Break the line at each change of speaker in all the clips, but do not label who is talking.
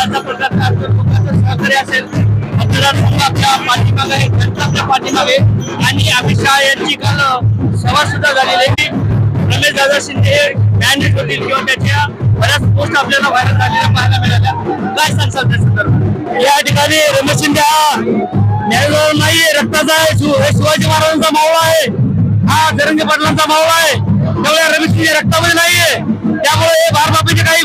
प्रकारचा सहकार्य असेल पाठीमागे आहे आपल्या पाठीमागे आणि अमित शहा यांची काल सभा सुद्धा झालेली आहे रमेश दादा शिंदे मॅनेज होतील किंवा त्याच्या बऱ्याच पोस्ट आपल्याला व्हायरल झालेल्या पाहायला मिळाल्या काय सांगसाल त्या संदर्भात या ठिकाणी रमेश शिंदे हा न्यायजवळ नाही रक्ताचा आहे शिवाजी महाराजांचा मावळा आहे हा जरंगे पाटलांचा मावळा आहे त्यामुळे रमेश शिंदे रक्तामध्ये नाहीये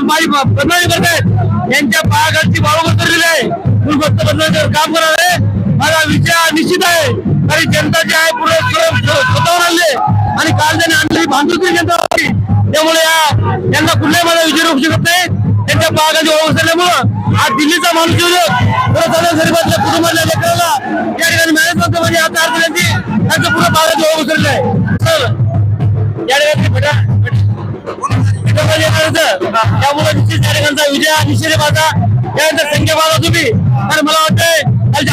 माझी बदनामी करतायत यांच्या पायाखालची बाळू उतरलेली आहे. फुलबस्त बदलायचं काम करणार आहे माझा विचार निश्चित आहे. कारण जनता जी आहे पुढे स्वतःवर आणले. आणि काल त्यांनी आणलेली बांधुकी जनता होती त्यामुळे यांना कुठल्याही माझा विचार होऊ शकत नाही. त्यांच्या पायाखाली ओसरल्यामुळं आज दिल्लीचा माणूस येऊ सर्वसाधारण गरीबातल्या कुटुंबातल्या लेकराला या ठिकाणी मॅनेज करतो म्हणजे आता अर्थ त्यांची त्यांचं पूर्ण पुढे वाळू ओसरलं आहे. सर या ठिकाणी बेटा बेटा होतं. त्यामुळे निश्चित या ठिकाणचा विजय निश्चित माझा यानंतर संख्या माझा तुम्ही तर मला वाटतंय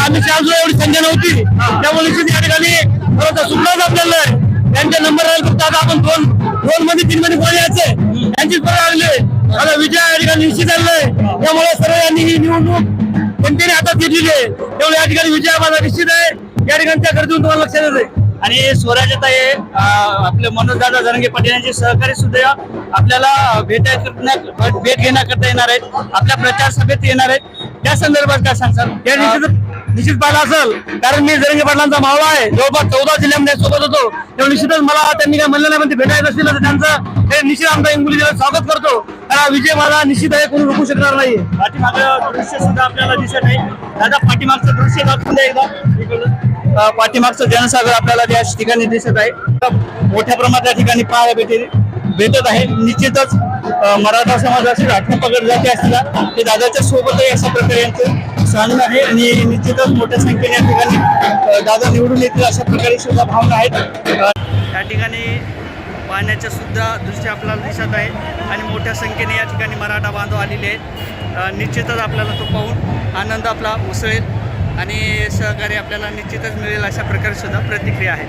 आम्ही शाह एवढी संख्या नव्हती. त्यामुळे निश्चित या ठिकाणी खरंच सुटलाच आपल्याला आहे. त्यांचे नंबर राहील फक्त आता आपण दोन दोन मध्ये तीन मध्ये कोण यायचंय यांचीच बरं आलेली आता विजय या ठिकाणी निश्चित झालेला आहे. त्यामुळे सर्व यांनी ही निवडणूक जनतेने हातात घेतलेली आहे. त्यामुळे या ठिकाणी विजय माझा निश्चित आहे. या ठिकाणी त्या गरजून तुम्हाला लक्षात येते आणि स्वराज्यताई अं, आपले मनोजदादा जरंगे पाटील यांचे सहकारी सुद्धा आपल्याला भेट भेट घेण्याकरता येणार आहेत. आपल्या प्रचार सभेत येणार आहेत. त्या संदर्भात काय सांगसाल या निश्चित निश्चित पाहिलं असेल कारण मी जरंगे पाटलांचा मावळा आहे. जवळपास चौदा जिल्ह्यामध्ये सोबत होतो. तेव्हा निश्चितच मला त्यांनी काय म्हणलं नाही ते भेटायचं असतील तर त्यांचं हे निश्चित आमचा जिल्ह्यात स्वागत करतो. कारण हा विजय माझा निश्चित आहे कोणी रोखू शकणार नाही पाठीमागं दृश्य सुद्धा आपल्याला दिसत आहे. दादा पाठीमागचं दृश्य दाखवून द्या एकदा. पाठीमागचं जनसागर आपल्याला या ठिकाणी दिसत आहे. तर मोठ्या प्रमाणात या ठिकाणी पाहायला भेटेल भेटत आहे. निश्चितच मराठा समाज असेल पकड जाते असल्या ते दादाच्या सोबतही अशा प्रकारे यांचं सांगणं आहे आणि निश्चितच मोठ्या संख्येने या ठिकाणी दादा निवडून येतील अशा प्रकारे सुद्धा भावना आहेत. या ठिकाणी पाहण्याच्या सुद्धा दृष्टी आपल्याला दिसत आहे आणि मोठ्या संख्येने या ठिकाणी मराठा बांधव आलेले आहेत. निश्चितच आपल्याला तो पाहून आनंद आपला उसळेल. आणि सहकार्य आपल्याला निश्चितच मिळेल अशा प्रकारे सुद्धा प्रतिक्रिया आहे.